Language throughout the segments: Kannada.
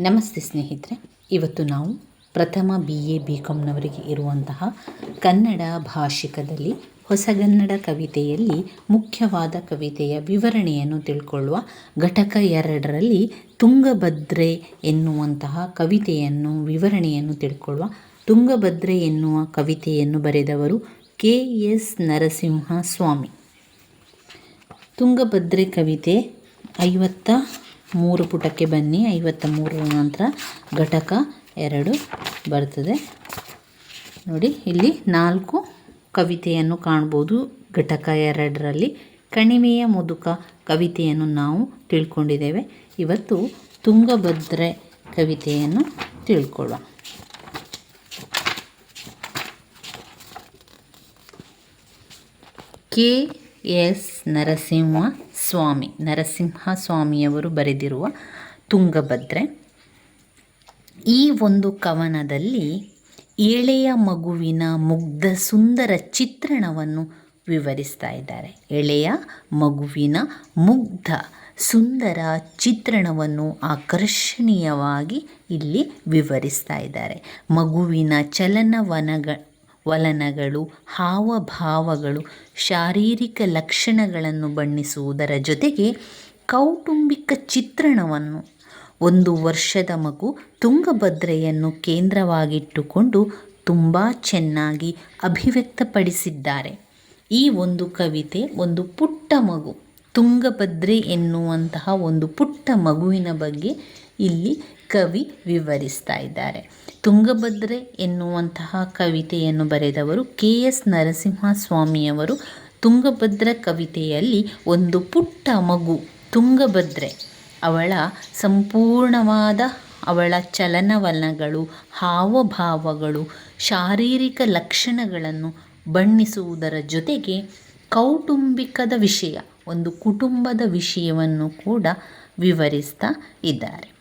ನಮಸ್ತೆ ಸ್ನೇಹಿತರೆ, ಇವತ್ತು ನಾವು ಪ್ರಥಮ ಬಿ ಎ ಬಿ ಕಾಮ್ನವರಿಗೆ ಇರುವಂತಹ ಕನ್ನಡ ಭಾಷಿಕದಲ್ಲಿ ಹೊಸಗನ್ನಡ ಕವಿತೆಯಲ್ಲಿ ಮುಖ್ಯವಾದ ಕವಿತೆಯ ವಿವರಣೆಯನ್ನು ತಿಳ್ಕೊಳ್ಳುವ ಘಟಕ ಎರಡರಲ್ಲಿ ತುಂಗಭದ್ರೆ ಎನ್ನುವಂತಹ ಕವಿತೆಯನ್ನು ವಿವರಣೆಯನ್ನು ತಿಳ್ಕೊಳ್ಳುವ ತುಂಗಭದ್ರೆ ಎನ್ನುವ ಕವಿತೆಯನ್ನು ಬರೆದವರು ಕೆ ಎಸ್ ನರಸಿಂಹ ಸ್ವಾಮಿ ತುಂಗಭದ್ರೆ ಕವಿತೆ ಐವತ್ತ ಮೂರು ಪುಟಕ್ಕೆ ಬನ್ನಿ, ಐವತ್ತ ಮೂರರ ನಂತರ ಘಟಕ ಎರಡು ಬರ್ತದೆ. ನೋಡಿ, ಇಲ್ಲಿ ನಾಲ್ಕು ಕವಿತೆಯನ್ನು ಕಾಣ್ಬೋದು. ಘಟಕ ಎರಡರಲ್ಲಿ ಕಣಿವೆಯ ಮುದುಕ ಕವಿತೆಯನ್ನು ನಾವು ತಿಳ್ಕೊಂಡಿದ್ದೇವೆ. ಇವತ್ತು ತುಂಗಭದ್ರೆ ಕವಿತೆಯನ್ನು ತಿಳ್ಕೊಳ್ಳೋಣ. ಕೆ ಎಸ್ ನರಸಿಂಹ ಸ್ವಾಮಿ ನರಸಿಂಹ ಸ್ವಾಮಿಯವರು ಬರೆದಿರುವ ತುಂಗಭದ್ರೆ. ಈ ಒಂದು ಕವನದಲ್ಲಿ ಎಳೆಯ ಮಗುವಿನ ಮುಗ್ಧ ಸುಂದರ ಚಿತ್ರಣವನ್ನು ವಿವರಿಸ್ತಾ ಇದ್ದಾರೆ. ಎಳೆಯ ಮಗುವಿನ ಮುಗ್ಧ ಸುಂದರ ಚಿತ್ರಣವನ್ನು ಆಕರ್ಷಣೀಯವಾಗಿ ಇಲ್ಲಿ ವಿವರಿಸ್ತಾ ಇದ್ದಾರೆ. ಮಗುವಿನ ಚಲನವನಗ ವಲನಗಳು, ಹಾವಭಾವಗಳು, ಶಾರೀರಿಕ ಲಕ್ಷಣಗಳನ್ನು ಬಣ್ಣಿಸುವುದರ ಜೊತೆಗೆ ಕೌಟುಂಬಿಕ ಚಿತ್ರಣವನ್ನು. ಒಂದು ವರ್ಷದ ಮಗು ತುಂಗಭದ್ರೆಯನ್ನು ಕೇಂದ್ರವಾಗಿಟ್ಟುಕೊಂಡು ತುಂಬ ಚೆನ್ನಾಗಿ ಅಭಿವ್ಯಕ್ತಪಡಿಸಿದ್ದಾರೆ. ಈ ಒಂದು ಕವಿತೆ ಒಂದು ಪುಟ್ಟ ಮಗು. ತುಂಗಭದ್ರೆ ಎನ್ನುವಂತಹ ಒಂದು ಪುಟ್ಟ ಮಗುವಿನ ಬಗ್ಗೆ ಇಲ್ಲಿ ಕವಿ ವಿವರಿಸ್ತಾ ಇದ್ದಾರೆ. ತುಂಗಭದ್ರೆ ಎನ್ನುವಂತಹ ಕವಿತೆಯನ್ನು ಬರೆದವರು ಕೆ ಎಸ್ ನರಸಿಂಹ ಸ್ವಾಮಿಯವರು ತುಂಗಭದ್ರ ಕವಿತೆಯಲ್ಲಿ ಒಂದು ಪುಟ್ಟ ಮಗು, ತುಂಗಭದ್ರೆ. ಅವಳ ಸಂಪೂರ್ಣವಾದ, ಅವಳ ಚಲನವಲನಗಳು, ಹಾವಭಾವಗಳು, ಶಾರೀರಿಕ ಲಕ್ಷಣಗಳನ್ನು ಬಣ್ಣಿಸುವುದರ ಜೊತೆಗೆ ಕೌಟುಂಬಿಕದ ವಿಷಯ, ಒಂದು ಕುಟುಂಬದ ವಿಷಯವನ್ನು ಕೂಡ ವಿವರಿಸ್ತಾ ಇದ್ದಾರೆ.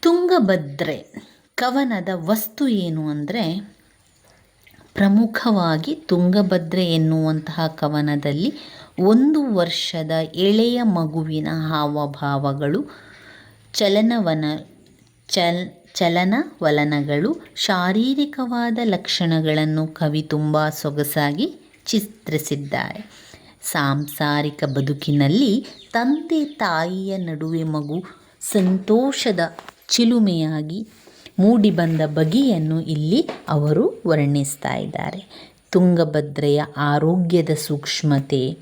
ತುಂಗಭದ್ರೆ ಕವನದ ವಸ್ತು ಏನು ಅಂದರೆ ಪ್ರಮುಖವಾಗಿ ತುಂಗಭದ್ರೆ ಎನ್ನುವಂತಹ ಕವನದಲ್ಲಿ ಒಂದು ವರ್ಷದ ಎಳೆಯ ಮಗುವಿನ ಹಾವಭಾವಗಳು, ಚಲನವನ, ಚಲ್ ಚಲನವಲನಗಳು ಶಾರೀರಿಕವಾದ ಲಕ್ಷಣಗಳನ್ನು ಕವಿ ತುಂಬ ಸೊಗಸಾಗಿ ಚಿತ್ರಿಸಿದ್ದಾರೆ. ಸಾಂಸಾರಿಕ ಬದುಕಿನಲ್ಲಿ ತಂದೆ ತಾಯಿಯ ನಡುವೆ ಮಗು ಸಂತೋಷದ ಚಿಲುಮೆಯಾಗಿ ಮೂಡಿಬಂದ ಬಗೆಯನ್ನು ಇಲ್ಲಿ ಅವರು ವರ್ಣಿಸ್ತಾ ಇದ್ದಾರೆ. ತುಂಗಭದ್ರೆಯ ಆರೋಗ್ಯದ ಸೂಕ್ಷ್ಮತೆ,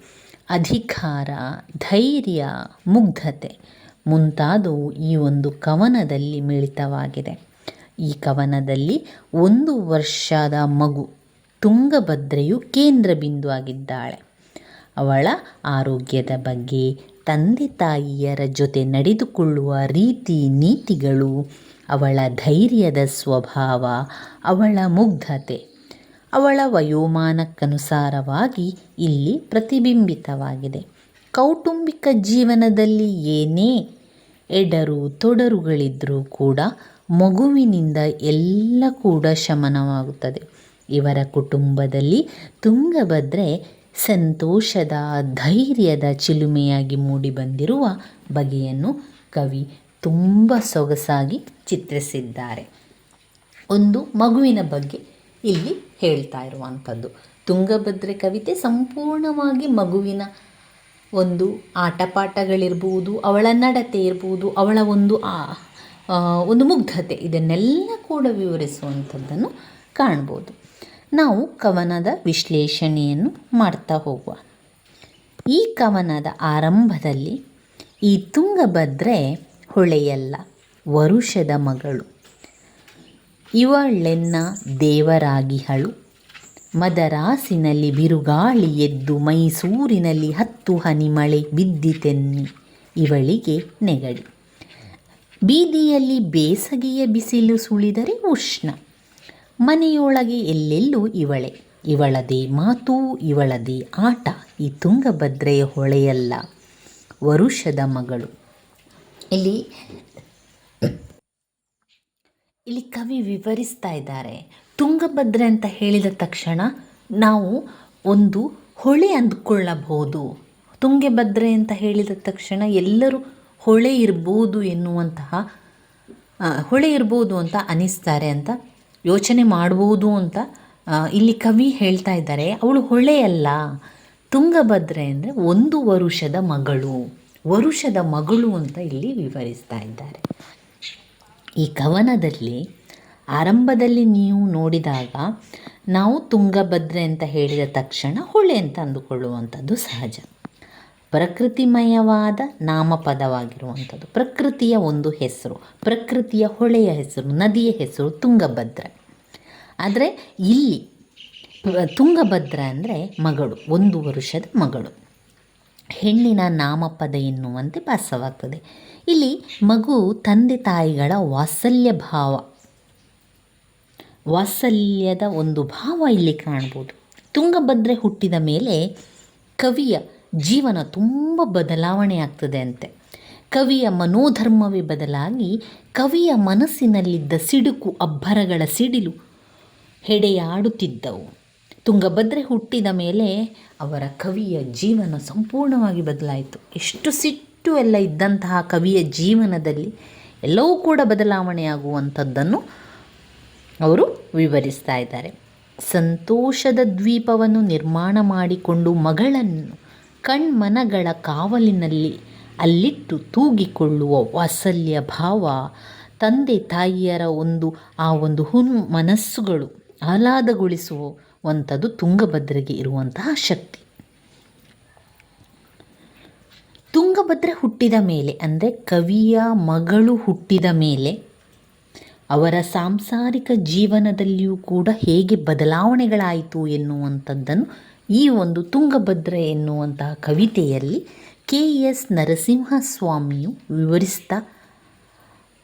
ಅಧಿಕಾರ, ಧೈರ್ಯ, ಮುಗ್ಧತೆ ಮುಂತಾದವು ಈ ಒಂದು ಕವನದಲ್ಲಿ ಮಿಳಿತವಾಗಿದೆ. ಈ ಕವನದಲ್ಲಿ ಒಂದು ವರ್ಷದ ಮಗು ತುಂಗಭದ್ರೆಯು ಕೇಂದ್ರ ಬಿಂದು ಆಗಿದ್ದಾಳೆ. ಅವಳ ಆರೋಗ್ಯದ ಬಗ್ಗೆ ತಂದೆ ತಾಯಿಯರ ಜೊತೆ ನಡೆದುಕೊಳ್ಳುವ ರೀತಿ ನೀತಿಗಳು ಅವಳ ಧೈರ್ಯದ ಸ್ವಭಾವ, ಅವಳ ಮುಗ್ಧತೆ, ಅವಳ ವಯೋಮಾನಕ್ಕನುಸಾರವಾಗಿ ಇಲ್ಲಿ ಪ್ರತಿಬಿಂಬಿತವಾಗಿದೆ. ಕೌಟುಂಬಿಕ ಜೀವನದಲ್ಲಿ ಏನೇ ಎಡರು ತೊಡರುಗಳಿದ್ದರೂ ಕೂಡ ಮಗುವಿನಿಂದ ಎಲ್ಲ ಕೂಡ ಶಮನವಾಗುತ್ತದೆ. ಇವರ ಕುಟುಂಬದಲ್ಲಿ ತುಂಗಭದ್ರೆ ಸಂತೋಷದ, ಧೈರ್ಯದ ಚಿಲುಮೆಯಾಗಿ ಮೂಡಿಬಂದಿರುವ ಬಗೆಯನ್ನು ಕವಿ ತುಂಬ ಸೊಗಸಾಗಿ ಚಿತ್ರಿಸಿದ್ದಾರೆ. ಒಂದು ಮಗುವಿನ ಬಗ್ಗೆ ಇಲ್ಲಿ ಹೇಳ್ತಾ ಇರುವಂಥದ್ದು. ತುಂಗಭದ್ರೆ ಕವಿತೆ ಸಂಪೂರ್ಣವಾಗಿ ಮಗುವಿನ ಒಂದು ಆಟಪಾಠಗಳಿರ್ಬೋದು, ಅವಳ ನಡತೆ ಇರ್ಬೋದು, ಅವಳ ಒಂದು ಆ ಒಂದು ಮುಗ್ಧತೆ, ಇದನ್ನೆಲ್ಲ ಕೂಡ ವಿವರಿಸುವಂಥದ್ದನ್ನು ಕಾಣ್ಬೋದು. ನಾವು ಕವನದ ವಿಶ್ಲೇಷಣೆಯನ್ನು ಮಾಡ್ತಾ ಹೋಗುವ. ಈ ಕವನದ ಆರಂಭದಲ್ಲಿ ಈ ತುಂಗಭದ್ರೆ ಹೊಳೆಯಲ್ಲ, ವರುಷದ ಮಗಳು. ಇವಳೆನ್ನ ದೇವರಾಗಿಹಳು. ಮದರಾಸಿನಲ್ಲಿ ಬಿರುಗಾಳಿ ಎದ್ದು ಮೈಸೂರಿನಲ್ಲಿ ಹತ್ತು ಹನಿ ಮಳೆ ಬಿದ್ದಿತೆನ್ನಿ ಇವಳಿಗೆ ನೆಗಡಿ. ಬೀದಿಯಲ್ಲಿ ಬೇಸಗೆಯ ಬಿಸಿಲು ಸುಳಿದರೆ ಉಷ್ಣ. ಮನೆಯೊಳಗೆ ಎಲ್ಲೆಲ್ಲೂ ಇವಳೆ. ಇವಳದೇ ಮಾತು, ಇವಳದೇ ಆಟ, ಈ ತುಂಗಭದ್ರೆಯ ಹೊಳೆಯಲ್ಲ, ವರುಷದ ಮಗಳು. ಇಲ್ಲಿ ಇಲ್ಲಿ ಕವಿ ವಿವರಿಸ್ತಾ ಇದ್ದಾರೆ. ತುಂಗಭದ್ರೆ ಅಂತ ಹೇಳಿದ ತಕ್ಷಣ ನಾವು ಒಂದು ಹೊಳೆ ಅಂದುಕೊಳ್ಳಬಹುದು. ತುಂಗಭದ್ರೆ ಅಂತ ಹೇಳಿದ ತಕ್ಷಣ ಎಲ್ಲರೂ ಹೊಳೆ ಇರ್ಬೋದು ಎನ್ನುವಂತಹ ಹೊಳೆ ಇರ್ಬೋದು ಅಂತ ಅನಿಸ್ತಾರೆ ಅಂತ ಯೋಚನೆ ಮಾಡ್ಬೋದು ಅಂತ ಇಲ್ಲಿ ಕವಿ ಹೇಳ್ತಾ ಇದ್ದಾರೆ. ಅವಳು ಹೊಳೆಯಲ್ಲ ತುಂಗಭದ್ರೆ ಅಂದರೆ ಒಂದು ವರುಷದ ಮಗಳು. ವರುಷದ ಮಗಳು ಅಂತ ಇಲ್ಲಿ ವಿವರಿಸ್ತಾ ಇದ್ದಾರೆ. ಈ ಕವನದಲ್ಲಿ ಆರಂಭದಲ್ಲಿ ನೀವು ನೋಡಿದಾಗ ನಾವು ತುಂಗಭದ್ರೆ ಅಂತ ಹೇಳಿದ ತಕ್ಷಣ ಹೊಳೆ ಅಂತ ಅಂದುಕೊಳ್ಳುವಂಥದ್ದು ಸಹಜ. ಪ್ರಕೃತಿಮಯವಾದ ನಾಮಪದವಾಗಿರುವಂಥದ್ದು. ಪ್ರಕೃತಿಯ ಒಂದು ಹೆಸರು, ಪ್ರಕೃತಿಯ ಹೊಳೆಯ ಹೆಸರು, ನದಿಯ ಹೆಸರು ತುಂಗಭದ್ರೆ ಆದರೆ ಇಲ್ಲಿ ತುಂಗಭದ್ರ ಅಂದರೆ ಮಗಳು, ಒಂದು ವರುಷದ ಮಗಳು. ಹೆಣ್ಣಿನ ನಾಮಪದ ಎನ್ನುವಂತೆ ಭಾಸವಾಗ್ತದೆ. ಇಲ್ಲಿ ಮಗು ತಂದೆ ತಾಯಿಗಳ ವಾತ್ಸಲ್ಯ ಭಾವ. ವಾತ್ಸಲ್ಯದ ಒಂದು ಭಾವ ಇಲ್ಲಿ ಕಾಣ್ಬೋದು ತುಂಗಭದ್ರೆ ಹುಟ್ಟಿದ ಮೇಲೆ ಕವಿಯ ಜೀವನ ತುಂಬ ಬದಲಾವಣೆ ಆಗ್ತದೆ ಅಂತೆ. ಕವಿಯ ಮನೋಧರ್ಮವೇ ಬದಲಾಗಿ ಕವಿಯ ಮನಸ್ಸಿನಲ್ಲಿದ್ದ ಸಿಡುಕು ಅಬ್ಬರಗಳ ಸಿಡಿಲು ಹೆಡೆಯಾಡುತ್ತಿದ್ದವು. ತುಂಗಭದ್ರೆ ಹುಟ್ಟಿದ ಮೇಲೆ ಅವರ ಕವಿಯ ಜೀವನ ಸಂಪೂರ್ಣವಾಗಿ ಬದಲಾಯಿತು. ಎಷ್ಟು ಸಿಟ್ಟು ಎಲ್ಲ ಇದ್ದಂತಹ ಕವಿಯ ಜೀವನದಲ್ಲಿ ಎಲ್ಲವೂ ಕೂಡ ಬದಲಾವಣೆಯಾಗುವಂಥದ್ದನ್ನು ಅವರು ವಿವರಿಸ್ತಾ ಇದ್ದಾರೆ. ಸಂತೋಷದ ದ್ವೀಪವನ್ನು ನಿರ್ಮಾಣ ಮಾಡಿಕೊಂಡು ಮಗಳನ್ನು ಕಣ್ಮನಗಳ ಕಾವಲಿನಲ್ಲಿ ಅಲ್ಲಿಟ್ಟು ತೂಗಿಕೊಳ್ಳುವ ವಾತ್ಸಲ್ಯ ಭಾವ ತಂದೆ ತಾಯಿಯರ ಒಂದು, ಆ ಒಂದು ಹುನ್ ಮನಸ್ಸುಗಳು ಆಹ್ಲಾದಗೊಳಿಸುವಂಥದ್ದು ತುಂಗಭದ್ರೆಗೆ ಇರುವಂತಹ ಶಕ್ತಿ. ತುಂಗಭದ್ರೆ ಹುಟ್ಟಿದ ಮೇಲೆ, ಅಂದರೆ ಕವಿಯ ಮಗಳು ಹುಟ್ಟಿದ ಮೇಲೆ, ಅವರ ಸಾಂಸಾರಿಕ ಜೀವನದಲ್ಲಿಯೂ ಕೂಡ ಹೇಗೆ ಬದಲಾವಣೆಗಳಾಯಿತು ಎನ್ನುವಂಥದ್ದನ್ನು ಈ ಒಂದು ತುಂಗಭದ್ರೆ ಎನ್ನುವಂತಹ ಕವಿತೆಯಲ್ಲಿ ಕೆ ಎಸ್ ನರಸಿಂಹಸ್ವಾಮಿಯು ವಿವರಿಸ್ತಾ,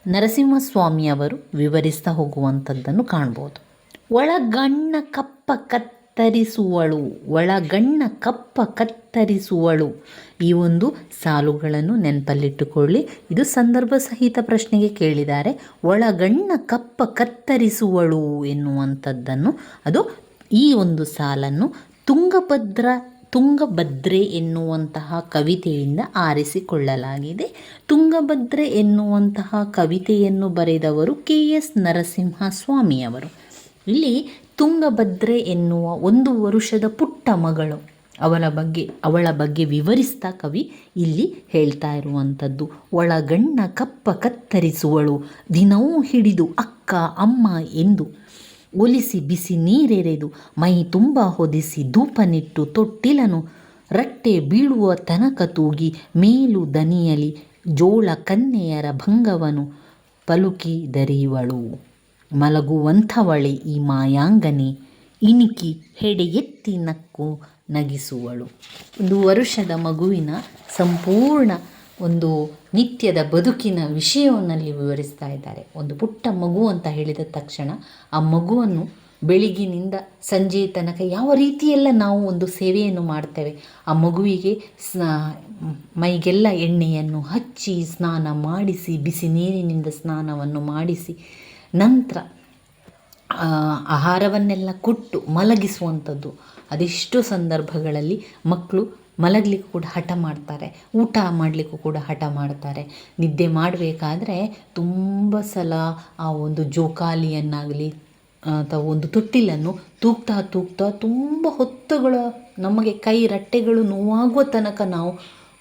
ನರಸಿಂಹಸ್ವಾಮಿಯವರು ವಿವರಿಸ್ತಾ ಹೋಗುವಂಥದ್ದನ್ನು ಕಾಣ್ಬೋದು. ಒಳಗಣ್ಣ ಕಪ್ಪ ಕತ್ತರಿಸುವಳು, ಒಳಗಣ್ಣ ಕಪ್ಪ ಕತ್ತರಿಸುವಳು. ಈ ಒಂದು ಸಾಲುಗಳನ್ನು ನೆನಪಲ್ಲಿಟ್ಟುಕೊಳ್ಳಿ. ಇದು ಸಂದರ್ಭ ಸಹಿತ ಪ್ರಶ್ನೆಗೆ ಕೇಳಿದ್ದಾರೆ. ಒಳಗಣ್ಣ ಕಪ್ಪ ಕತ್ತರಿಸುವಳು ಎನ್ನುವಂಥದ್ದನ್ನು, ಅದು ಈ ಒಂದು ಸಾಲನ್ನು ತುಂಗಭದ್ರ, ತುಂಗಭದ್ರೆ ಎನ್ನುವಂತಹ ಕವಿತೆಯಿಂದ ಆರಿಸಿಕೊಳ್ಳಲಾಗಿದೆ. ತುಂಗಭದ್ರೆ ಎನ್ನುವಂತಹ ಕವಿತೆಯನ್ನು ಬರೆದವರು ಕೆ ಎಸ್ ನರಸಿಂಹಸ್ವಾಮಿಯವರು. ಇಲ್ಲಿ ತುಂಗಭದ್ರೆ ಎನ್ನುವ ಒಂದು ವರುಷದ ಪುಟ್ಟ ಮಗಳು ಅವಳ ಬಗ್ಗೆ ಅವಳ ಬಗ್ಗೆ ವಿವರಿಸ್ತಾ ಕವಿ ಇಲ್ಲಿ ಹೇಳ್ತಾ ಇರುವಂಥದ್ದು. ಒಳಗಣ್ಣ ಕಪ್ಪ ಕತ್ತರಿಸುವಳು, ದಿನವೂ ಹಿಡಿದು ಅಕ್ಕ, ಅಮ್ಮ ಎಂದು ಒಲಿಸಿ ಬಿಸಿ ನೀರೆರೆದು ಮೈ ತುಂಬ ಹೊದಿಸಿ ಧೂಪನಿಟ್ಟು ತೊಟ್ಟಿಲನು ರಟ್ಟೆ ಬೀಳುವ ತನಕ ತೂಗಿ ಮೇಲು ದನಿಯಲಿ ಜೋಳ ಕನ್ನೆಯರ ಭಂಗವನು ಪಲುಕಿ ದರಿಯುವಳು. ಮಲಗುವಂಥವಳೆ ಈ ಮಾಯಾಂಗನೆ. ಇಣಿಕಿ ಹೆಡೆ ಎತ್ತಿ ನಕ್ಕು ನಗಿಸುವಳು. ಒಂದು ವರುಷದ ಮಗುವಿನ ಸಂಪೂರ್ಣ ಒಂದು ನಿತ್ಯದ ಬದುಕಿನ ವಿಷಯವನ್ನಲ್ಲಿ ವಿವರಿಸ್ತಾ ಇದ್ದಾರೆ. ಒಂದು ಪುಟ್ಟ ಮಗು ಅಂತ ಹೇಳಿದ ತಕ್ಷಣ ಆ ಮಗುವನ್ನು ಬೆಳಿಗ್ಗಿನಿಂದ ಸಂಜೆ ತನಕ ಯಾವ ರೀತಿಯೆಲ್ಲ ನಾವು ಒಂದು ಸೇವೆಯನ್ನು ಮಾಡ್ತೇವೆ, ಆ ಮಗುವಿಗೆ ಸ್ನಾ, ಮೈಗೆಲ್ಲ ಎಣ್ಣೆಯನ್ನು ಹಚ್ಚಿ, ಸ್ನಾನ ಮಾಡಿಸಿ, ಬಿಸಿ ನೀರಿನಿಂದ ಸ್ನಾನವನ್ನು ಮಾಡಿಸಿ ನಂತರ ಆಹಾರವನ್ನೆಲ್ಲ ಕೊಟ್ಟು ಮಲಗಿಸುವಂಥದ್ದು. ಅದೆಷ್ಟೋ ಸಂದರ್ಭಗಳಲ್ಲಿ ಮಕ್ಕಳು ಮಲಗಲಿಕ್ಕೂ ಕೂಡ ಹಠ ಮಾಡ್ತಾರೆ. ಊಟ ಮಾಡಲಿಕ್ಕೂ ಕೂಡ ಹಠ ಮಾಡ್ತಾರೆ. ನಿದ್ದೆ ಮಾಡಬೇಕಾದ್ರೆ ತುಂಬ ಸಲ ಆ ಒಂದು ಜೋಕಾಲಿಯನ್ನಾಗಲಿ, ಅಥವಾ ಒಂದು ತೊಟ್ಟಿಲನ್ನು ತೂಗ್ತಾ ತೂಗ್ತಾ ತುಂಬ ಹೊತ್ತುಗಳ ನಮಗೆ ಕೈ ರಟ್ಟೆಗಳು ನೋವಾಗುವ ತನಕ ನಾವು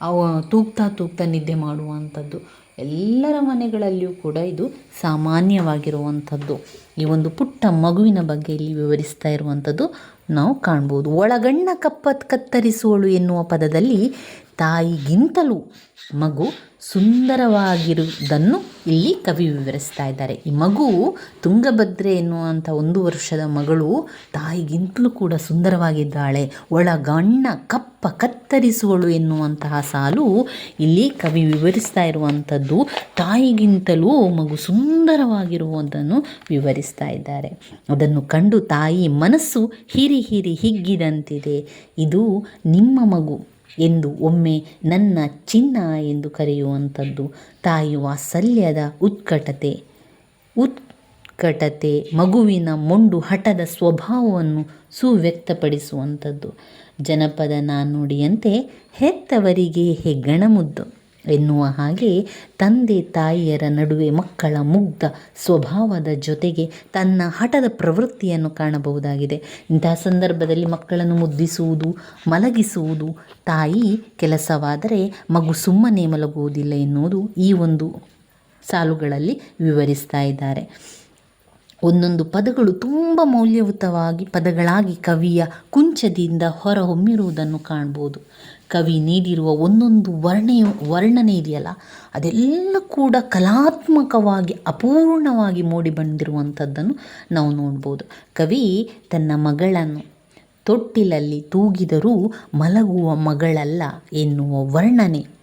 ಅವ ತೂಗ್ತಾ ತೂಗ್ತಾ ನಿದ್ದೆ ಮಾಡುವಂಥದ್ದು. ಎಲ್ಲರ ಮನೆಗಳಲ್ಲಿಯೂ ಕೂಡ ಇದು ಸಾಮಾನ್ಯವಾಗಿರುವಂಥದ್ದು. ಈ ಒಂದು ಪುಟ್ಟ ಮಗುವಿನ ಬಗ್ಗೆ ಇಲ್ಲಿ ವಿವರಿಸ್ತಾ ಇರುವಂಥದ್ದು ನಾವು ಕಾಣ್ಬೋದು. ಒಳಗಣ್ಣ ಕಪ್ಪ ಕತ್ತರಿಸುವಳು ಎನ್ನುವ ಪದದಲ್ಲಿ ತಾಯಿಗಿಂತಲೂ ಮಗು ಸುಂದರವಾಗಿರುವುದನ್ನು ಇಲ್ಲಿ ಕವಿ ವಿವರಿಸ್ತಾ ಇದ್ದಾರೆ. ಈ ಮಗು ತುಂಗಭದ್ರೆ ಎನ್ನುವಂಥ ಒಂದು ವರ್ಷದ ಮಗಳು ತಾಯಿಗಿಂತಲೂ ಕೂಡ ಸುಂದರವಾಗಿದ್ದಾಳೆ. ಒಳಗಣ್ಣ ಕಪ್ಪ ಕತ್ತರಿಸುವಳು ಎನ್ನುವಂತಹ ಸಾಲು ಇಲ್ಲಿ ಕವಿ ವಿವರಿಸ್ತಾ ಇರುವಂಥದ್ದು ತಾಯಿಗಿಂತಲೂ ಮಗು ಸುಂದರವಾಗಿರುವುದನ್ನು ವಿವರಿಸ್ತಾ ಇದ್ದಾರೆ. ಅದನ್ನು ಕಂಡು ತಾಯಿ ಮನಸ್ಸು ಹಿರಿ ಹಿರಿ ಹಿಗ್ಗಿದಂತಿದೆ. ಇದು ನಿಮ್ಮ ಮಗು. ಎಂದು ಒಮ್ಮೆ ನನ್ನ ಚಿನ್ನ ಎಂದು ಕರೆಯುವಂಥದ್ದು ತಾಯಿ ವಾತ್ಸಲ್ಯದ ಉತ್ಕಟತೆ. ಉತ್ಕಟತೆ ಮಗುವಿನ ಮೊಂಡು ಹಠದ ಸ್ವಭಾವವನ್ನು ಸುವ್ಯಕ್ತಪಡಿಸುವಂಥದ್ದು. ಜನಪದ ನಾನುಡಿಯಂತೆ ಹೆತ್ತವರಿಗೆ ಹೆಗ್ಗಣ ಮುದ್ದು. ಎನ್ನುವ ಹಾಗೆ ತಂದೆ ತಾಯಿಯರ ನಡುವೆ ಮಕ್ಕಳ ಮುಗ್ಧ ಸ್ವಭಾವದ ಜೊತೆಗೆ ತನ್ನ ಹಠದ ಪ್ರವೃತ್ತಿಯನ್ನು ಕಾಣಬಹುದಾಗಿದೆ. ಇಂತಹ ಸಂದರ್ಭದಲ್ಲಿ ಮಕ್ಕಳನ್ನು ಮುದ್ದಿಸುವುದು, ಮಲಗಿಸುವುದು ತಾಯಿ ಕೆಲಸವಾದರೆ ಮಗು ಸುಮ್ಮನೆ ಮಲಗುವುದಿಲ್ಲ ಎನ್ನುವುದು ಈ ಒಂದು ಸಾಲುಗಳಲ್ಲಿ ವಿವರಿಸ್ತಾ ಇದ್ದಾರೆ. ಒಂದೊಂದು ಪದಗಳು ತುಂಬ ಮೌಲ್ಯಯುತವಾಗಿ, ಪದಗಳಾಗಿ ಕವಿಯ ಕುಂಚದಿಂದ ಹೊರಹೊಮ್ಮಿರುವುದನ್ನು ಕಾಣ್ಬೋದು ಕವಿ ನೀಡಿರುವ ಒಂದೊಂದು ವರ್ಣೆಯು ವರ್ಣನೆ ಇದೆಯಲ್ಲ, ಅದೆಲ್ಲ ಕೂಡ ಕಲಾತ್ಮಕವಾಗಿ, ಅಪೂರ್ಣವಾಗಿ ಮೂಡಿ ಬಂದಿರುವಂಥದ್ದನ್ನು ನಾವು ನೋಡ್ಬೋದು. ಕವಿ ತನ್ನ ಮಗಳನ್ನು ತೊಟ್ಟಿಲಲ್ಲಿ ತೂಗಿದರೂ ಮಲಗುವ ಮಗಳಲ್ಲ ಎನ್ನುವ ವರ್ಣನೆ.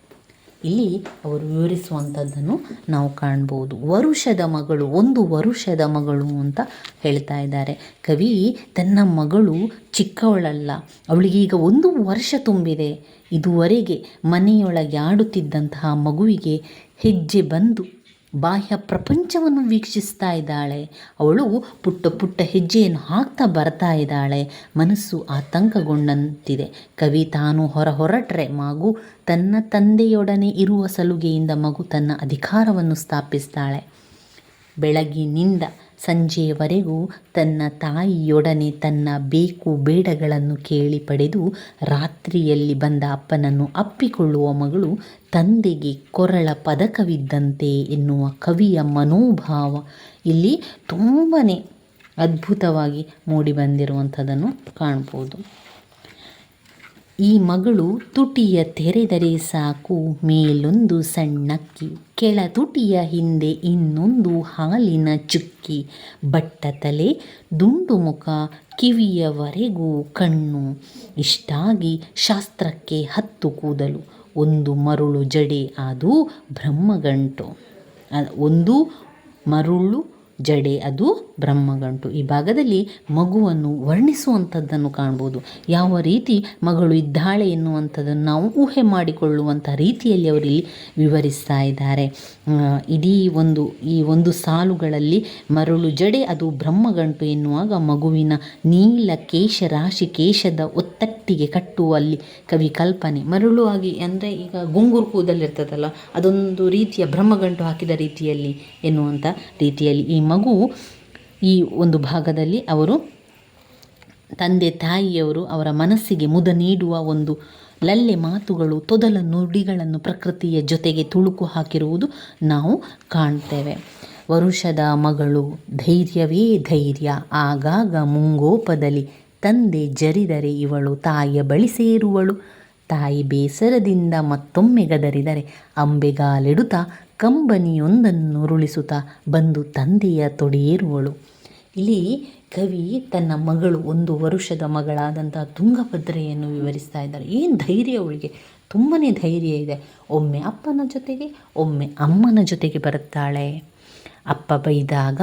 ಇಲ್ಲಿ ಅವರು ವಿವರಿಸುವಂಥದ್ದನ್ನು ನಾವು ಕಾಣ್ಬೋದು. ವರುಷದ ಮಗಳು, ಒಂದು ವರುಷದ ಮಗಳು ಅಂತ ಹೇಳ್ತಾ ಇದ್ದಾರೆ. ಕವಿ, ತನ್ನ ಮಗಳು ಚಿಕ್ಕವಳಲ್ಲ. ಅವಳಿಗೆ ಈಗ ಒಂದು ವರ್ಷ ತುಂಬಿದೆ. ಇದುವರೆಗೆ ಮನೆಯೊಳಗೆ ಆಡುತ್ತಿದ್ದಂತಹ ಮಗುವಿಗೆ ಹೆಜ್ಜೆ ಬಂದು ಬಾಹ್ಯ ಪ್ರಪಂಚವನ್ನು ವೀಕ್ಷಿಸ್ತಾ ಇದ್ದಾಳೆ. ಅವಳು ಪುಟ್ಟ ಪುಟ್ಟ ಹೆಜ್ಜೆಯನ್ನು ಹಾಕ್ತಾ ಬರ್ತಾ ಇದ್ದಾಳೆ. ಮನಸ್ಸು ಆತಂಕಗೊಂಡಂತಿದೆ. ಕವಿ ತಾನು ಹೊರ ಹೊರಟ್ರೆ ಮಗು ತನ್ನ ತಂದೆಯೊಡನೆ ಇರುವ ಸಲುಗೆಯಿಂದ ಮಗು ತನ್ನ ಅಧಿಕಾರವನ್ನು ಸ್ಥಾಪಿಸ್ತಾಳೆ. ಬೆಳಗಿನಿಂದ ಸಂಜೆಯವರೆಗೂ ತನ್ನ ತಾಯಿಯೊಡನೆ ತನ್ನ ಬೇಕು ಬೇಡಗಳನ್ನು ಕೇಳಿ ಪಡೆದು ರಾತ್ರಿಯಲ್ಲಿ ಬಂದ ಅಪ್ಪನನ್ನು ಅಪ್ಪಿಕೊಳ್ಳುವ ಮಗಳು ತಂದೆಗೆ ಕೊರಳ ಪದಕವಿದ್ದಂತೆ ಎನ್ನುವ ಕವಿಯ ಮನೋಭಾವ ಇಲ್ಲಿ ತುಂಬಾ ಅದ್ಭುತವಾಗಿ ಮೂಡಿಬಂದಿರುವಂಥದ್ದನ್ನು ಕಾಣ್ಬೋದು. ಈ ಮಗಳು ತುಟಿಯ ತೆರೆದರೆ ಸಾಕು, ಮೇಲೊಂದು ಸಣ್ಣಕ್ಕಿ ಕೆಳ ತುಟಿಯ ಹಿಂದೆ ಇನ್ನೊಂದು ಹಾಲಿನ ಚುಕ್ಕಿ, ಬಟ್ಟ ತಲೆ, ದುಂಡು ಮುಖ, ಕಿವಿಯವರೆಗೂ ಕಣ್ಣು. ಇಷ್ಟಾಗಿ ಶಾಸ್ತ್ರಕ್ಕೆ ಹತ್ತು ಕೂದಲು, ಒಂದು ಮರುಳು ಜಡೆ ಅದು ಬ್ರಹ್ಮಗಂಟು. ಒಂದು ಮರುಳು ಜಡೆ ಅದು ಬ್ರಹ್ಮಗಂಟು. ಈ ಭಾಗದಲ್ಲಿ ಮಗುವನ್ನು ವರ್ಣಿಸುವಂಥದ್ದನ್ನು ಕಾಣ್ಬೋದು. ಯಾವ ರೀತಿ ಮಗಳು ಇದ್ದಾಳೆ ಎನ್ನುವಂಥದ್ದನ್ನು ನಾವು ಊಹೆ ಮಾಡಿಕೊಳ್ಳುವಂಥ ರೀತಿಯಲ್ಲಿ ಅವರಿಲ್ಲಿ ವಿವರಿಸ್ತಾ ಇದ್ದಾರೆ. ಇಡೀ ಒಂದು, ಈ ಒಂದು ಸಾಲುಗಳಲ್ಲಿ ಮರಳು ಜಡೆ, ಅದು ಬ್ರಹ್ಮಗಂಟು ಎನ್ನುವಾಗ ಮಗುವಿನ ನೀಲ ಕೇಶ ರಾಶಿ ಕೇಶದ ಒತ್ತಟ್ಟಿಗೆ ಕಟ್ಟುವಲ್ಲಿ ಕವಿ ಕಲ್ಪನೆ. ಮರಳು ಆಗಿ ಅಂದರೆ ಈಗ ಗುಂಗುರು ಕೂದಲಿರ್ತದಲ್ಲ, ಅದೊಂದು ರೀತಿಯ ಬ್ರಹ್ಮಗಂಟು ಹಾಕಿದ ರೀತಿಯಲ್ಲಿ ಎನ್ನುವಂಥ ರೀತಿಯಲ್ಲಿ ಈ ಮಗು ಈ ಒಂದು ಭಾಗದಲ್ಲಿ ಅವರು ತಂದೆ ತಾಯಿಯವರು ಅವರ ಮನಸ್ಸಿಗೆ ಮುದ ನೀಡುವ ಒಂದು ಲಲ್ಲೆ ಮಾತುಗಳು, ತೊದಲ ನುಡಿಗಳನ್ನು ಪ್ರಕೃತಿಯ ಜೊತೆಗೆ ತುಳುಕು ಹಾಕಿರುವುದು ನಾವು ಕಾಣ್ತೇವೆ. ವರುಷದ ಮಗಳು, ಧೈರ್ಯವೇ ಧೈರ್ಯ, ಆಗಾಗ ಮುಂಗೋಪದಲ್ಲಿ. ತಂದೆ ಜರಿದರೆ ಇವಳು ತಾಯಿಯ ಬಳಿ ಸೇರುವಳು. ತಾಯಿ ಬೇಸರದಿಂದ ಮತ್ತೊಮ್ಮೆ ಗದರಿದರೆ, ಅಂಬೆಗಾಲಿಡುತ್ತಾ ಕಂಬನಿಯೊಂದನ್ನು ಉರುಳಿಸುತ್ತಾ ಬಂದು ತಂದೆಯ ತೊಡೆಯೇರುವಳು. ಇಲ್ಲಿ ಕವಿ ತನ್ನ ಮಗಳು ಒಂದು ವರುಷದ ಮಗಳಾದಂಥ ತುಂಗಭದ್ರೆಯನ್ನು ವಿವರಿಸ್ತಾ ಇದ್ದಾರೆ. ಏನು ಧೈರ್ಯ ಅವಳಿಗೆ? ತುಂಬಾ ಧೈರ್ಯ ಇದೆ. ಒಮ್ಮೆ ಅಪ್ಪನ ಜೊತೆಗೆ, ಒಮ್ಮೆ ಅಮ್ಮನ ಜೊತೆಗೆ ಬರುತ್ತಾಳೆ. ಅಪ್ಪ ಬೈದಾಗ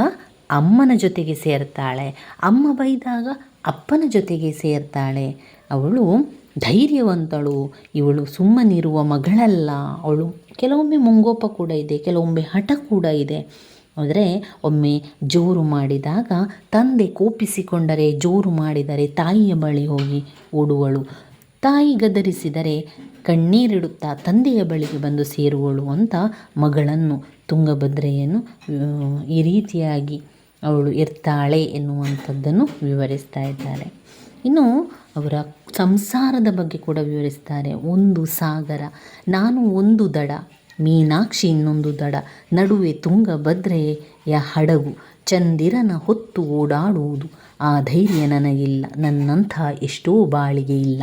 ಅಮ್ಮನ ಜೊತೆಗೆ ಸೇರ್ತಾಳೆ. ಅಮ್ಮ ಬೈದಾಗ ಅಪ್ಪನ ಜೊತೆಗೆ ಸೇರ್ತಾಳೆ. ಅವಳು ಧೈರ್ಯವಂತಳು. ಇವಳು ಸುಮ್ಮನಿರುವ ಮಗಳಲ್ಲ ಅವಳು. ಕೆಲವೊಮ್ಮೆ ಮುಂಗೋಪ ಕೂಡ ಇದೆ, ಕೆಲವೊಮ್ಮೆ ಹಠ ಕೂಡ ಇದೆ. ಆದರೆ ಒಮ್ಮೆ ಜೋರು ಮಾಡಿದಾಗ ತಂದೆ ಕೋಪಿಸಿಕೊಂಡರೆ, ಜೋರು ಮಾಡಿದರೆ ತಾಯಿಯ ಬಳಿ ಹೋಗಿ ಓಡುವಳು. ತಾಯಿ ಗದರಿಸಿದರೆ ಕಣ್ಣೀರಿಡುತ್ತಾ ತಂದೆಯ ಬಳಿಗೆ ಬಂದು ಸೇರುವಳು ಅಂತ ಮಗಳನ್ನು ತುಂಗಭದ್ರೆಯನ್ನು ಈ ರೀತಿಯಾಗಿ ಅವಳು ಇರ್ತಾಳೆ ಎನ್ನುವಂಥದ್ದನ್ನು ವಿವರಿಸ್ತಾ ಇದ್ದಾರೆ. ಇನ್ನು ಅವರ ಸಂಸಾರದ ಬಗ್ಗೆ ಕೂಡ ವಿವರಿಸ್ತಾರೆ. ಒಂದು ಸಾಗರ, ನಾನು ಒಂದು ದಡ, ಮೀನಾಕ್ಷಿ ಇನ್ನೊಂದು ದಡ, ನಡುವೆ ತುಂಗಭದ್ರೆಯ ಹಡಗು, ಚಂದಿರನ ಹೊತ್ತು ಓಡಾಡುವುದು, ಆ ಧೈರ್ಯ ನನಗಿಲ್ಲ, ನನ್ನಂಥ ಎಷ್ಟೋ ಬಾಳಿಗೆ ಇಲ್ಲ.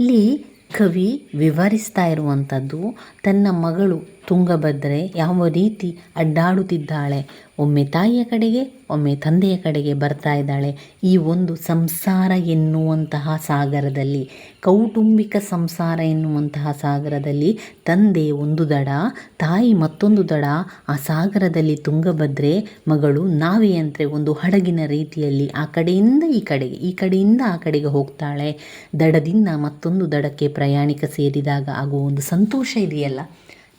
ಇಲ್ಲಿ ಕವಿ ವಿವರಿಸ್ತಾ ಇರುವಂಥದ್ದು, ತನ್ನ ಮಗಳು ತುಂಗಭದ್ರೆ ಯಾವ ರೀತಿ ಅಡ್ಡಾಡುತ್ತಿದ್ದಾಳೆ? ಒಮ್ಮೆ ತಾಯಿಯ ಕಡೆಗೆ, ಒಮ್ಮೆ ತಂದೆಯ ಕಡೆಗೆ ಬರ್ತಾ ಇದ್ದಾಳೆ. ಈ ಒಂದು ಸಂಸಾರ ಎನ್ನುವಂತಹ ಸಾಗರದಲ್ಲಿ, ಕೌಟುಂಬಿಕ ಸಂಸಾರ ಎನ್ನುವಂತಹ ಸಾಗರದಲ್ಲಿ ತಂದೆ ಒಂದು ದಡ, ತಾಯಿ ಮತ್ತೊಂದು ದಡ. ಆ ಸಾಗರದಲ್ಲಿ ತುಂಗಭದ್ರೆ ಮಗಳು ನಾವೆಯಂತೆ ಒಂದು ಹಡಗಿನ ರೀತಿಯಲ್ಲಿ ಆ ಕಡೆಯಿಂದ ಈ ಕಡೆಗೆ, ಈ ಕಡೆಯಿಂದ ಆ ಕಡೆಗೆ ಹೋಗ್ತಾಳೆ. ದಡದಿಂದ ಮತ್ತೊಂದು ದಡಕ್ಕೆ ಪ್ರಯಾಣಿಕ ಸೇರಿದಾಗ ಆಗುವ ಒಂದು ಸಂತೋಷ ಇದೆಯಲ್ಲ.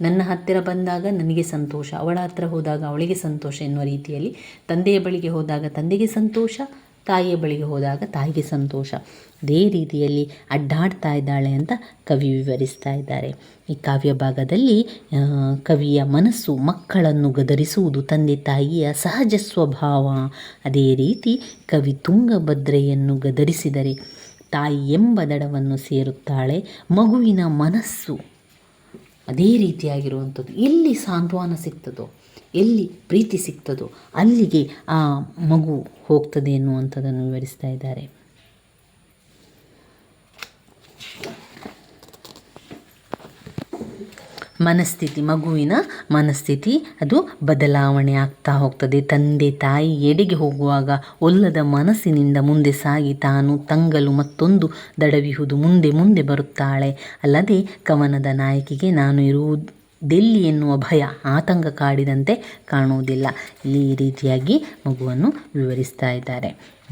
ನನ್ನ ಹತ್ತಿರ ಬಂದಾಗ ನನಗೆ ಸಂತೋಷ, ಅವಳ ಹತ್ತಿರ ಹೋದಾಗ ಅವಳಿಗೆ ಸಂತೋಷ ಎನ್ನುವ ರೀತಿಯಲ್ಲಿ ತಂದೆಯ ಬಳಿಗೆ ಹೋದಾಗ ತಂದೆಗೆ ಸಂತೋಷ, ತಾಯಿಯ ಬಳಿಗೆ ಹೋದಾಗ ತಾಯಿಗೆ ಸಂತೋಷ. ಅದೇ ರೀತಿಯಲ್ಲಿ ಅಡ್ಡಾಡ್ತಾ ಇದ್ದಾಳೆ ಅಂತ ಕವಿ ವಿವರಿಸ್ತಾ ಇದ್ದಾರೆ. ಈ ಕಾವ್ಯ ಭಾಗದಲ್ಲಿ ಕವಿಯ ಮನಸ್ಸು ಮಕ್ಕಳನ್ನು ಗದರಿಸುವುದು, ತಂದೆ ತಾಯಿಯ ಸಹಜ ಸ್ವಭಾವ. ಅದೇ ರೀತಿ ಕವಿ ತುಂಗಭದ್ರೆಯನ್ನು ಗದರಿಸಿದರೆ ತಾಯಿ ಎಂಬ ದಡವನ್ನು ಸೇರುತ್ತಾಳೆ ಮಗುವಿನ ಮನಸ್ಸು. ಅದೇ ರೀತಿಯಾಗಿರುವಂಥದ್ದು. ಎಲ್ಲಿ ಸಾಂತ್ವನ ಸಿಗ್ತದೋ, ಎಲ್ಲಿ ಪ್ರೀತಿ ಸಿಗ್ತದೋ ಅಲ್ಲಿಗೆ ಆ ಮಗು ಹೋಗ್ತದೆ ಎನ್ನುವಂಥದ್ದನ್ನು ವಿವರಿಸ್ತಾ ಇದ್ದಾರೆ. ಮನಸ್ಥಿತಿ, ಮಗುವಿನ ಮನಸ್ಥಿತಿ, ಅದು ಬದಲಾವಣೆ ಆಗ್ತಾ ಹೋಗ್ತದೆ. ತಂದೆ, ತಾಯಿ ಎಡೆಗೆ ಹೋಗುವಾಗ ಒಲ್ಲದ ಮನಸ್ಸಿನಿಂದ ಮುಂದೆ ಸಾಗಿ ತಾನು ತಂಗಲು ಮತ್ತೊಂದು ದಡವಿಹುದು, ಮುಂದೆ ಮುಂದೆ ಬರುತ್ತಾಳೆ. ಅಲ್ಲದೆ ಕವನದ ನಾಯಕಿಗೆ ನಾನು ಇರುವುದೆಲ್ಲಿ ಎನ್ನುವ ಭಯ, ಆತಂಕ ಕಾಡಿದಂತೆ ಕಾಣುವುದಿಲ್ಲ. ಈ ರೀತಿಯಾಗಿ ಮಗುವನ್ನು ವಿವರಿಸ್ತಾ ಇದ್ದಾರೆ.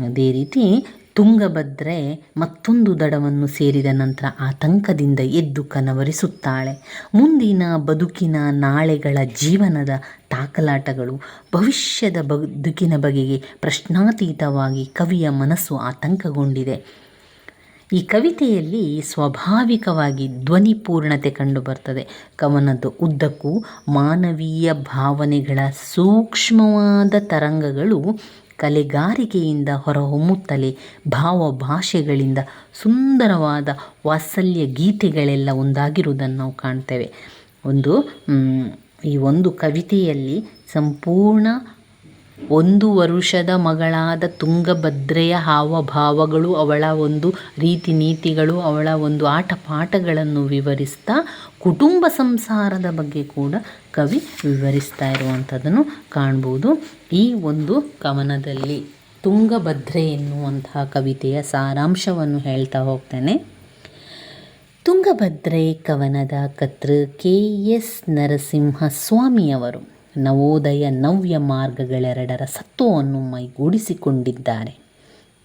ಅದೇ ರೀತಿ ತುಂಗಭದ್ರೆ ಮತ್ತೊಂದು ದಡವನ್ನು ಸೇರಿದ ನಂತರ ಆತಂಕದಿಂದ ಎದ್ದು ಕನವರಿಸುತ್ತಾಳೆ. ಮುಂದಿನ ಬದುಕಿನ ನಾಳೆಗಳ ಜೀವನದ ತಾಕಲಾಟಗಳು ಭವಿಷ್ಯದ ಬದುಕಿನ ಬಗೆಗೆ ಪ್ರಶ್ನಾತೀತವಾಗಿ ಕವಿಯ ಮನಸ್ಸು ಆತಂಕಗೊಂಡಿದೆ. ಈ ಕವಿತೆಯಲ್ಲಿ ಸ್ವಾಭಾವಿಕವಾಗಿ ಧ್ವನಿಪೂರ್ಣತೆ ಕಂಡುಬರ್ತದೆ. ಕವನದ ಉದ್ದಕ್ಕೂ ಮಾನವೀಯ ಭಾವನೆಗಳ ಸೂಕ್ಷ್ಮವಾದ ತರಂಗಗಳು ಕಲೆಗಾರಿಕೆಯಿಂದ ಹೊರಹೊಮ್ಮುತ್ತಲೇ ಭಾವಭಾಷೆಗಳಿಂದ ಸುಂದರವಾದ ವಾತ್ಸಲ್ಯ ಗೀತೆಗಳೆಲ್ಲ ಒಂದಾಗಿರುವುದನ್ನು ನಾವು ಕಾಣ್ತೇವೆ. ಒಂದು ಈ ಒಂದು ಕವಿತೆಯಲ್ಲಿ ಸಂಪೂರ್ಣ ಒಂದು ವರುಷದ ಮಗಳಾದ ತುಂಗಭದ್ರೆಯ ಹಾವಭಾವಗಳು ಅವಳ ಒಂದು ರೀತಿ ನೀತಿಗಳು ಅವಳ ಒಂದು ಆಟ ಪಾಠಗಳನ್ನು ವಿವರಿಸ್ತಾ, ಕುಟುಂಬ ಸಂಸಾರದ ಬಗ್ಗೆ ಕೂಡ ಕವಿ ವಿವರಿಸ್ತಾ ಇರುವಂಥದ್ದನ್ನು ಕಾಣ್ಬೋದು. ಈ ಒಂದು ಕವನದಲ್ಲಿ ತುಂಗಭದ್ರೆ ಎನ್ನುವಂತಹ ಕವಿತೆಯ ಸಾರಾಂಶವನ್ನು ಹೇಳ್ತಾ ಹೋಗ್ತೇನೆ. ತುಂಗಭದ್ರೆ ಕವನದ ಕರ್ತೃ ಕೆ ಎಸ್ ನರಸಿಂಹಸ್ವಾಮಿಯವರು ನವೋದಯ ನವ್ಯ ಮಾರ್ಗಗಳೆರಡರ ಸತ್ವವನ್ನು ಮೈಗೂಡಿಸಿಕೊಂಡಿದ್ದಾರೆ.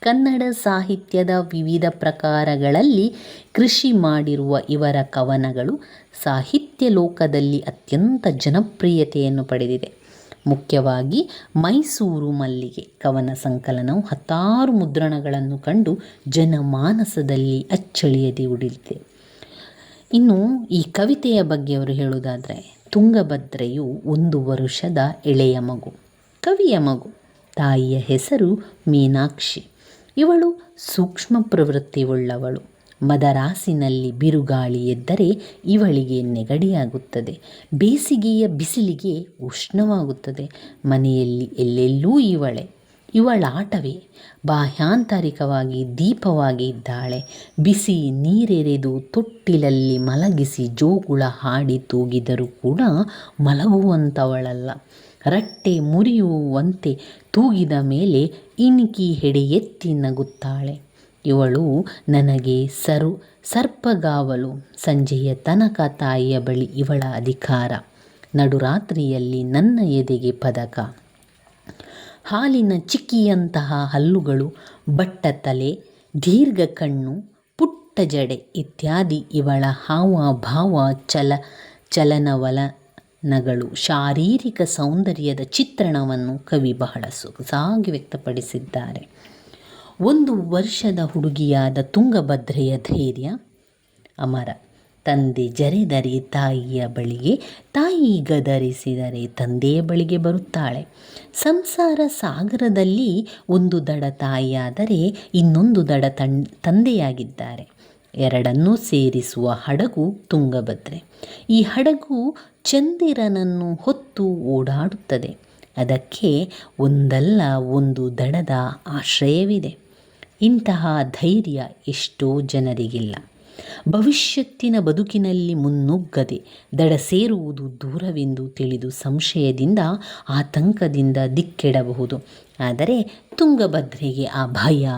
ಕನ್ನಡ ಸಾಹಿತ್ಯದ ವಿವಿಧ ಪ್ರಕಾರಗಳಲ್ಲಿ ಕೃಷಿ ಮಾಡಿರುವ ಇವರ ಕವನಗಳು ಸಾಹಿತ್ಯ ಲೋಕದಲ್ಲಿ ಅತ್ಯಂತ ಜನಪ್ರಿಯತೆಯನ್ನು ಪಡೆದಿದೆ. ಮುಖ್ಯವಾಗಿ ಮೈಸೂರು ಮಲ್ಲಿಗೆ ಕವನ ಸಂಕಲನವು ಹತ್ತಾರು ಮುದ್ರಣಗಳನ್ನು ಕಂಡು ಜನಮಾನಸದಲ್ಲಿ ಅಚ್ಚಳಿಯದೆ ಉಳಿದಿದೆ. ಇನ್ನು ಈ ಕವಿತೆಯ ಬಗ್ಗೆ ಅವರು ಹೇಳುವುದಾದರೆ ತುಂಗಭದ್ರೆಯು ಒಂದು ವರುಷದ ಎಳೆಯ ಮಗು, ಕವಿಯ ಮಗು, ತಾಯಿಯ ಹೆಸರು ಮೀನಾಕ್ಷಿ. ಇವಳು ಸೂಕ್ಷ್ಮ ಪ್ರವೃತ್ತಿಯುಳ್ಳವಳು. ಮದರಾಸಿನಲ್ಲಿ ಬಿರುಗಾಳಿ ಎದ್ದರೆ ಇವಳಿಗೆ ನೆಗಡಿಯಾಗುತ್ತದೆ. ಬೇಸಿಗೆಯ ಬಿಸಿಲಿಗೆ ಉಷ್ಣವಾಗುತ್ತದೆ. ಮನೆಯಲ್ಲಿ ಎಲ್ಲೆಲ್ಲೂ ಇವಳೆ. ಇವಳಾಟವೇ ಬಾಹ್ಯಾಂತರಿಕವಾಗಿ ದೀಪವಾಗಿ ಇದ್ದಾಳೆ. ಬಿಸಿ ನೀರೆರೆದು ತೊಟ್ಟಿಲಲ್ಲಿ ಮಲಗಿಸಿ ಜೋಗುಳ ಹಾಡಿ ತೂಗಿದರೂ ಕೂಡ ಮಲಗುವಂಥವಳಲ್ಲ ರಟ್ಟೆ ಮುರಿಯುವಂತೆ ತೂಗಿದ ಮೇಲೆ ಇಣುಕಿ ಹೆಡೆ ಎತ್ತಿ ನಗುತ್ತಾಳೆ. ಇವಳು ನನಗೆ ಸರು, ಸರ್ಪಗಾವಲು. ಸಂಜೆಯ ತನಕ ತಾಯಿಯ ಬಳಿ ಇವಳ ಅಧಿಕಾರ. ನಡುರಾತ್ರಿಯಲ್ಲಿ ನನ್ನ ಎದೆಗೆ ಪದಕ. ಹಾಲಿನ ಚಿಕ್ಕಿಯಂತಹ ಹಲ್ಲುಗಳು ಬಟ್ಟ ತಲೆ ದೀರ್ಘ ಕಣ್ಣು ಪುಟ್ಟ ಜಡೆ ಇತ್ಯಾದಿ ಇವಳ ಹಾವ ಭಾವ ಚಲ, ಚಲನವಲನಗಳು. ಶಾರೀರಿಕ ಸೌಂದರ್ಯದ ಚಿತ್ರಣವನ್ನು ಕವಿ ಬಹಳ ಸೊಗಸಾಗಿ ವ್ಯಕ್ತಪಡಿಸಿದ್ದಾರೆ. ಒಂದು ವರ್ಷದ ಹುಡುಗಿಯಾದ ತುಂಗಭದ್ರೆಯ ಧೈರ್ಯ, ಅಮರ. ತಂದೆ ಜರೆದರೆ ತಾಯಿಯ ಬಳಿಗೆ, ತಾಯಿ ಗದರಿಸಿದರೆ ತಂದೆಯ ಬಳಿಗೆ ಬರುತ್ತಾಳೆ. ಸಂಸಾರ ಸಾಗರದಲ್ಲಿ ಒಂದು ದಡ ತಾಯಿಯಾದರೆ ಇನ್ನೊಂದು ದಡ ತನ್, ತಂದೆಯಾಗಿದ್ದಾರೆ. ಎರಡನ್ನೂ ಸೇರಿಸುವ ಹಡಗು ತುಂಗಭದ್ರೆ. ಈ ಹಡಗು ಚಂದಿರನನ್ನು ಹೊತ್ತು ಓಡಾಡುತ್ತದೆ. ಅದಕ್ಕೆ ಒಂದಲ್ಲ, ಒಂದು ದಡದ ಆಶ್ರಯವಿದೆ. ಇಂತಹ ಧೈರ್ಯ ಎಷ್ಟೋ ಜನರಿಗಿಲ್ಲ. ಭವಿಷ್ಯತ್ತಿನ ಬದುಕಿನಲ್ಲಿ ಮುನ್ನುಗ್ಗದೆ ದಡ ಸೇರುವುದು ದೂರವೆಂದು ತಿಳಿದು ಸಂಶಯದಿಂದ ಆತಂಕದಿಂದ ದಿಕ್ಕೆಡಬಹುದು. ಆದರೆ ತುಂಗಭದ್ರೆಗೆ ಆ ಭಯ,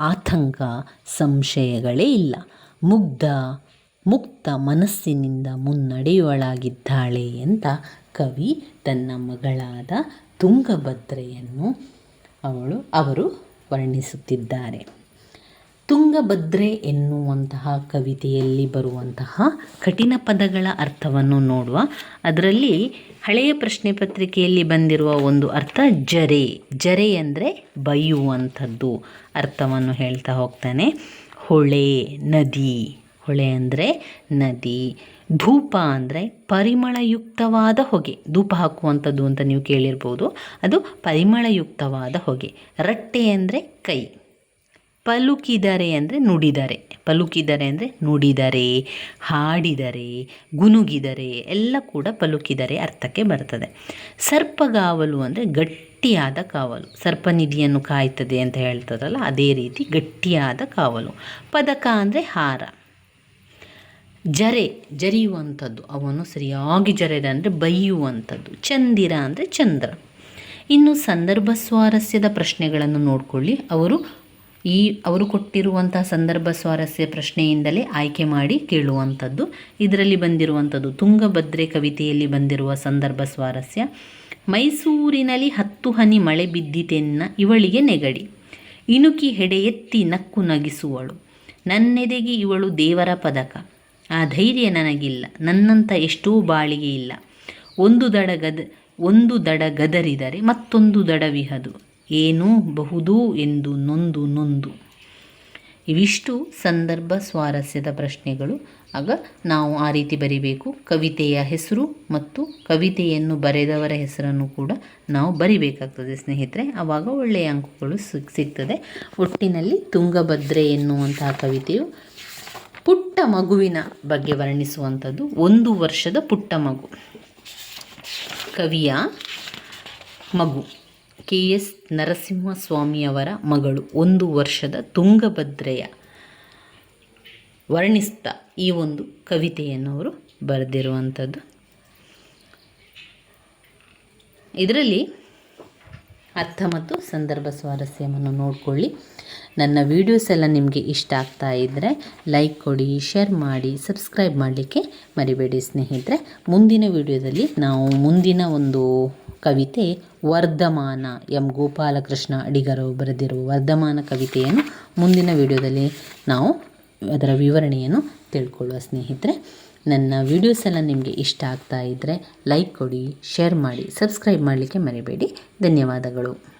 ಆತಂಕ, ಸಂಶಯಗಳೇ ಇಲ್ಲ. ಮುಗ್ಧ, ಮುಕ್ತ ಮನಸ್ಸಿನಿಂದ ಮುನ್ನಡೆಯುವಳಾಗಿದ್ದಾಳೆ ಅಂತ ಕವಿ ತನ್ನ ಮಗಳಾದ ತುಂಗಭದ್ರೆಯನ್ನು ಅವಳು, ಅವರು ವರ್ಣಿಸುತ್ತಿದ್ದಾರೆ. ತುಂಗಭದ್ರೆ ಎನ್ನುವಂತಹ ಕವಿತೆಯಲ್ಲಿ ಬರುವಂತಹ ಕಠಿಣ ಪದಗಳ ಅರ್ಥವನ್ನು ನೋಡುವ. ಅದರಲ್ಲಿ ಹಳೆಯ ಪ್ರಶ್ನೆ ಪತ್ರಿಕೆಯಲ್ಲಿ ಬಂದಿರುವ ಒಂದು ಅರ್ಥ ಜರೆ. ಜರೆ ಅಂದರೆ ಬೈಯುವಂಥದ್ದು ಅರ್ಥವನ್ನು ಹೇಳ್ತಾ ಹೋಗ್ತಾನೆ. ಹೊಳೆ, ನದಿ. ಹೊಳೆ ಅಂದರೆ ನದಿ. ಧೂಪ ಅಂದರೆ ಪರಿಮಳಯುಕ್ತವಾದ ಹೊಗೆ. ಧೂಪ ಹಾಕುವಂಥದ್ದು ಅಂತ ನೀವು ಕೇಳಿರ್ಬೋದು. ಅದು ಪರಿಮಳಯುಕ್ತವಾದ ಹೊಗೆ. ರಟ್ಟೆ ಅಂದರೆ ಕೈ. ಪಲುಕಿದರೆ ಅಂದರೆ ನುಡಿದರೆ. ಪಲುಕಿದರೆ ಅಂದರೆ ನುಡಿದರೆ, ಹಾಡಿದರೆ, ಗುನುಗಿದರೆ, ಎಲ್ಲ ಕೂಡ ಪಲುಕಿದರೆ ಅರ್ಥಕ್ಕೆ ಬರ್ತದೆ. ಸರ್ಪಗಾವಲು ಅಂದರೆ ಗಟ್ಟಿಯಾದ ಕಾವಲು. ಸರ್ಪನಿಧಿಯನ್ನು ಕಾಯ್ತದೆ ಅಂತ ಹೇಳ್ತದಲ್ಲ, ಅದೇ ರೀತಿ ಗಟ್ಟಿಯಾದ ಕಾವಲು. ಪದಕ ಅಂದರೆ ಹಾರ. ಜರೆ, ಜರಿಯುವಂಥದ್ದು. ಅವನು ಸರಿಯಾಗಿ ಜರೆದ ಅಂದರೆ ಬೈಯುವಂಥದ್ದು. ಚಂದಿರ ಅಂದರೆ ಚಂದ್ರ. ಇನ್ನು ಸಂದರ್ಭ ಸ್ವಾರಸ್ಯದ ಪ್ರಶ್ನೆಗಳನ್ನು ನೋಡಿಕೊಳ್ಳಿ. ಅವರು ಈ ಅವರು ಕೊಟ್ಟಿರುವಂಥ ಸಂದರ್ಭ ಸ್ವಾರಸ್ಯ ಪ್ರಶ್ನೆಯಿಂದಲೇ ಆಯ್ಕೆ ಮಾಡಿ ಕೇಳುವಂಥದ್ದು. ಇದರಲ್ಲಿ ಬಂದಿರುವಂಥದ್ದು ತುಂಗಭದ್ರೆ ಕವಿತೆಯಲ್ಲಿ ಬಂದಿರುವ ಸಂದರ್ಭ ಸ್ವಾರಸ್ಯ. ಮೈಸೂರಿನಲ್ಲಿ ಹತ್ತು ಹನಿ ಮಳೆ ಬಿದ್ದಿತೆನ್ನ ಇವಳಿಗೆ ನೆಗಡಿ. ಇಣುಕಿ ಹೆಡೆ ಎತ್ತಿ ನಕ್ಕು ನಗಿಸುವಳು. ನನ್ನೆದೆಗೆ ಇವಳು ದೇವರ ಪದಕ. ಆ ಧೈರ್ಯ ನನಗಿಲ್ಲ. ನನ್ನಂಥ ಎಷ್ಟೋ ಬಾಳಿಗೆ ಇಲ್ಲ. ಒಂದು ದಡ ಗದ, ಒಂದು ದಡ ಗದರಿದರೆ ಮತ್ತೊಂದು ದಡವಿಹದು ಏನೂ ಬಹುದು ಎಂದು ನೊಂದು ನೊಂದು. ಇವಿಷ್ಟು ಸಂದರ್ಭ ಸ್ವಾರಸ್ಯದ ಪ್ರಶ್ನೆಗಳು. ಆಗ ನಾವು ಆ ರೀತಿ ಬರಿಬೇಕು. ಕವಿತೆಯ ಹೆಸರು ಮತ್ತು ಕವಿತೆಯನ್ನು ಬರೆದವರ ಹೆಸರನ್ನು ಕೂಡ ನಾವು ಬರಿಬೇಕಾಗ್ತದೆ ಸ್ನೇಹಿತರೆ. ಆವಾಗ ಒಳ್ಳೆಯ ಅಂಕಗಳು ಸಿಕ್, ಸಿಗ್ತದೆ. ಒಟ್ಟಿನಲ್ಲಿ ತುಂಗಭದ್ರೆ ಎನ್ನುವಂತಹ ಕವಿತೆಯು ಪುಟ್ಟ ಮಗುವಿನ ಬಗ್ಗೆ ವರ್ಣಿಸುವಂಥದ್ದು. ಒಂದು ವರ್ಷದ ಪುಟ್ಟ ಮಗು. ಕವಿಯ ಮಗು. ಕೆ ಎಸ್ ನರಸಿಂಹಸ್ವಾಮಿಯವರ ಮಗಳು, ಒಂದು ವರ್ಷದ ತುಂಗಭದ್ರೆಯ ವರ್ಣಿಸ್ತಾ ಈ ಒಂದು ಕವಿತೆಯನ್ನು ಅವರು ಬರೆದಿರುವಂಥದ್ದು. ಇದರಲ್ಲಿ ಅರ್ಥ ಮತ್ತು ಸಂದರ್ಭ ಸ್ವಾರಸ್ಯವನ್ನು ನೋಡಿಕೊಳ್ಳಿ. ನನ್ನ ವೀಡಿಯೋಸ್ ಎಲ್ಲ ನಿಮಗೆ ಇಷ್ಟ ಆಗ್ತಾ ಇದ್ದರೆ ಲೈಕ್ ಕೊಡಿ, ಶೇರ್ ಮಾಡಿ, ಸಬ್ಸ್ಕ್ರೈಬ್ ಮಾಡಲಿಕ್ಕೆ ಮರಿಬೇಡಿ ಸ್ನೇಹಿತರೆ. ಮುಂದಿನ ವಿಡಿಯೋದಲ್ಲಿ ನಾವು ಮುಂದಿನ ಒಂದು ಕವಿತೆ ವರ್ಧಮಾನ ಎಂ ಗೋಪಾಲಕೃಷ್ಣ ಅಡಿಗರು ಬರೆದಿರುವ ವರ್ಧಮಾನ ಕವಿತೆಯನ್ನು ಮುಂದಿನ ವಿಡಿಯೋದಲ್ಲಿ ನಾವು ಅದರ ವಿವರಣೆಯನ್ನು ತಿಳ್ಕೊಳ್ಳುವ ಸ್ನೇಹಿತರೆ, ನನ್ನ ವಿಡಿಯೋಸ್ ಎಲ್ಲ ನಿಮಗೆ ಇಷ್ಟ ಆಗ್ತಾ ಇದ್ದರೆ ಲೈಕ್ ಕೊಡಿ, ಶೇರ್ ಮಾಡಿ, ಸಬ್ಸ್ಕ್ರೈಬ್ ಮಾಡಲಿಕ್ಕೆ ಮರಿಬೇಡಿ. ಧನ್ಯವಾದಗಳು.